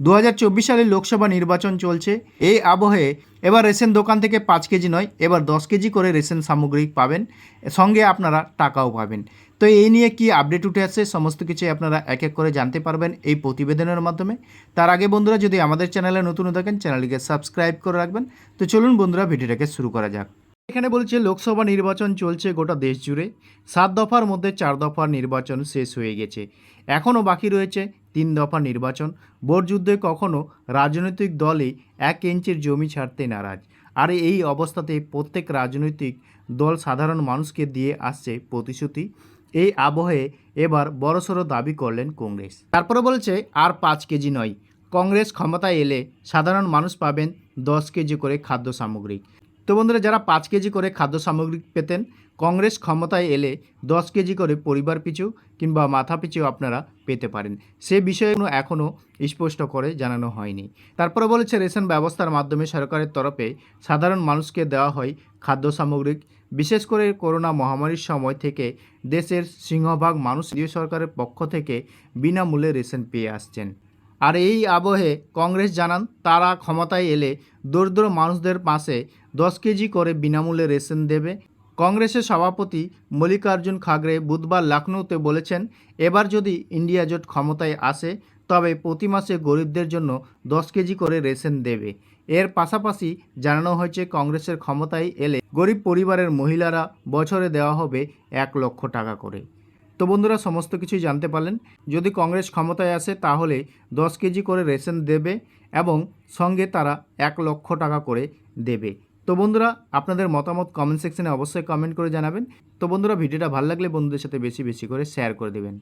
দু হাজার চব্বিশ সালে লোকসভা নির্বাচন চলছে। এই আবহে এবার রেশন দোকান থেকে পাঁচ কেজি নয়, এবার দশ কেজি করে রেশন সামগ্রী পাবেন। সঙ্গে আপনারা টাকাও পাবেন। তো এই নিয়ে কি আপডেট উঠে আসছে, সমস্ত কিছু আপনারা এক এক করে জানতে পারবেন এই প্রতিবেদনের মাধ্যমে। তার আগে বন্ধুরা, যদি আমাদের চ্যানেলে নতুন থাকেন, চ্যানেলটিকে সাবস্ক্রাইব করে রাখবেন। তো চলুন বন্ধুরা, ভিডিওটাকে শুরু করা যাক। এখানে বলছে, লোকসভা নির্বাচন চলছে গোটা দেশ জুড়ে। সাত দফার মধ্যে চার দফার নির্বাচন শেষ হয়ে গেছে। এখনও বাকি রয়েছে তিন দফা নির্বাচন। ভোট যুদ্ধে কখনও রাজনৈতিক দলই এক ইঞ্চির জমি ছাড়তে নারাজ। আর এই অবস্থাতে প্রত্যেক রাজনৈতিক দল সাধারণ মানুষকে দিয়ে আসছে প্রতিশ্রুতি। এই আবহে এবার বড়সড় দাবি করলেন কংগ্রেস। তারপরে বলছে, আর পাঁচ কেজি নয়। কংগ্রেস ক্ষমতায় এলে সাধারণ মানুষ পাবেন দশ কেজি করে খাদ্য সামগ্রী তো বন্ধুরা, যারা পাঁচ কেজি করে খাদ্য সামগ্রী পেতেন, কংগ্রেস ক্ষমতায় এলে দশ কেজি করে পরিবার পিছু কিংবা মাথা পিছু আপনারা পেতে পারেন। সে বিষয়ে এখনও স্পষ্ট করে জানানো হয়নি। তারপরে বলেছে, রেশন ব্যবস্থার মাধ্যমে সরকারের তরফে সাধারণ মানুষকে দেওয়া হয় খাদ্য সামগ্রী। বিশেষ করে করোনা মহামারীর সময় থেকে দেশের সিংহভাগ মানুষ সরকারের পক্ষ থেকে বিনামূল্যে রেশন পেয়ে আসছেন। আর এই আবহে কংগ্রেস জানান, তারা ক্ষমতায় এলে দরিদ্র মানুষদের পাশে দশ কেজি করে বিনামূল্যে রেশন দেবে। কংগ্রেসের সভাপতি মল্লিকার্জুন খাগড়ে বুধবার লখনৌতে বলেছেন, এবার যদি ইন্ডিয়া জোট ক্ষমতায় আসে, তবে প্রতি মাসে গরিবদের জন্য দশ কেজি করে রেশন দেবে। এর পাশাপাশি জানানো হয়েছে, কংগ্রেসের ক্ষমতায় এলে গরিব পরিবারের মহিলারা বছরে দেওয়া হবে এক লক্ষ টাকা করে। তো বন্ধুরা, সমস্ত কিছুই জানতে পারলেন। যদি কংগ্রেস ক্ষমতায় আসে, তাহলে দশ কেজি করে রেশন দেবে এবং সঙ্গে তারা এক লক্ষ টাকা করে দেবে। তো বন্ধুরা, আপনাদের মতামত কমেন্ট সেকশনে অবশ্যই কমেন্ট করে জানাবেন। তো বন্ধুরা, ভিডিওটা ভালো লাগলে বন্ধুদের সাথে বেশি বেশি করে শেয়ার করে দেবেন।